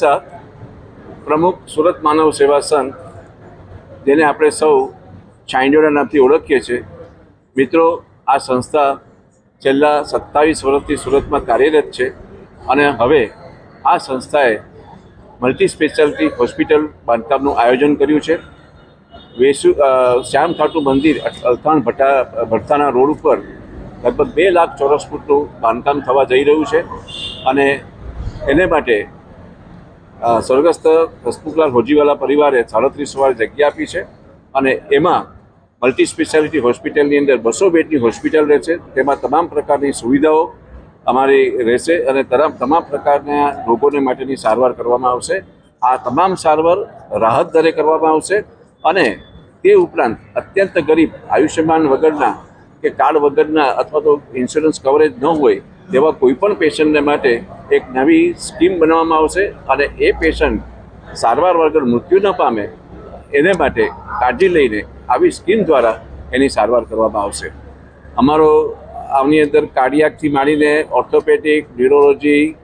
સા પ્રમુખ સુરત માનવ સેવા સંઘ, જેને આપણે સૌ ચાઇન્ડોના નામથી ઓળખીએ છીએ. મિત્રો, આ સંસ્થા છેલ્લા સત્તાવીસ વર્ષથી સુરતમાં કાર્યરત છે અને હવે આ સંસ્થાએ મલ્ટી સ્પેશિયાલિટી હોસ્પિટલ બાંધકામનું આયોજન કર્યું છે. વેસુ શ્યામ ખાટુ મંદિર અલથાણ ભટ્ટા ભટ્ટાના રોડ ઉપર લગભગ બે લાખ ચોરસ ફૂટનું બાંધકામ થવા જઈ રહ્યું છે અને એને માટે સ્વર્ગસ્થ હસમુખલાલ હોજીવાલા પરિવારે સાડત્રીસ વાર જગ્યા આપી છે અને એમાં મલ્ટી સ્પેશિયાલિટી હોસ્પિટલની અંદર બસો બેડની હોસ્પિટલ રહેશે તેમાં તમામ પ્રકારની સુવિધાઓ અમારી રહેશે અને તમામ પ્રકારના રોગોને માટેની સારવાર કરવામાં આવશે. આ તમામ સારવાર રાહત દરે કરવામાં આવશે અને તે ઉપરાંત અત્યંત ગરીબ, આયુષ્યમાન વગરના કે કાર્ડ વગરના અથવા તો ઇન્સ્યોરન્સ કવરેજ ન હોય તેવા કોઈપણ પેશન્ટને માટે એક નવી સ્કીમ બનાવવામાં આવશે અને એ પેશન્ટ સારવાર વગર મૃત્યુ ન પામે, એને માટે કાળજી લઈને આવી સ્કીમ દ્વારા એની સારવાર કરવામાં આવશે. અમારો આની અંદર કાર્ડિયાકથી માંડીને ઓર્થોપેડિક, ન્યુરોલોજી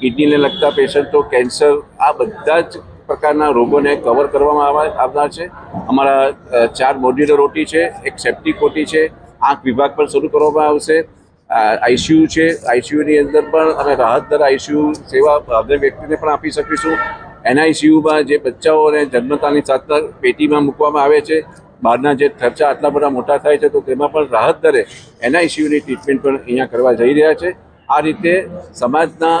કિડનીને લગતા પેશન્ટો, કેન્સર, આ બધા જ પ્રકારના રોગોને કવર કરવામાં આવા- આવનાર છે. અમારા ચાર મોડ્યુલર ઓટી છે, એક સેપ્ટિક ઓટી છે, આંખ વિભાગ પણ શરૂ કરવામાં આવશે. આઈસીયુ છે આઈસીયુની અંદર પણ અમે રાહત દર આઈસીયુ સેવા અગ્ર વ્યક્તિને પણ આપી શકીશું. એનઆઈસીયુમાં જે બચ્ચાઓને જન્મતાની સાથે પેટીમાં મૂકવામાં આવે છે, બહારના જે ખર્ચા આટલા બધા મોટા થાય છે, તો તેમાં પણ રાહત દરે એનઆઈસીયુની ટ્રીટમેન્ટ પણ અહીંયા કરવા જઈ રહ્યા છે. આ રીતે સમાજના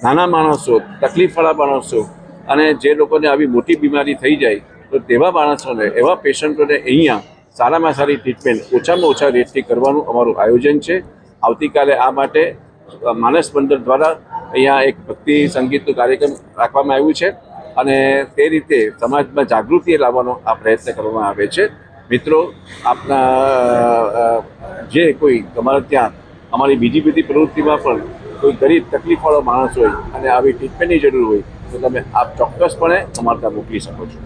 નાના માણસો, તકલીફવાળા માણસો અને જે લોકોને આવી મોટી બીમારી થઈ જાય, તો તેવા માણસોને, એવા પેશન્ટોને અહીંયા સારામાં સારી ટ્રીટમેન્ટ ઓછામાં ઓછા રેટથી કરવાનું અમારું આયોજન છે. આવતીકાલે આ માટે માનસ મંડળ દ્વારા અહીંયા એક ભક્તિ સંગીતનું કાર્યક્રમ રાખવામાં આવ્યું છે અને તે રીતે સમાજમાં જાગૃતિ લાવવાનો આ પ્રયત્ન કરવામાં આવે છે. મિત્રો, આપના જે કોઈ તમારે ત્યાં અમારી બીજી બધી પ્રવૃત્તિમાં પણ કોઈ ગરીબ તકલીફવાળો માણસ હોય અને આવી ટ્રીટમેન્ટની જરૂર હોય તો તમે આપ ચોક્કસપણે અમારા ત્યાં મોકલી શકો છો.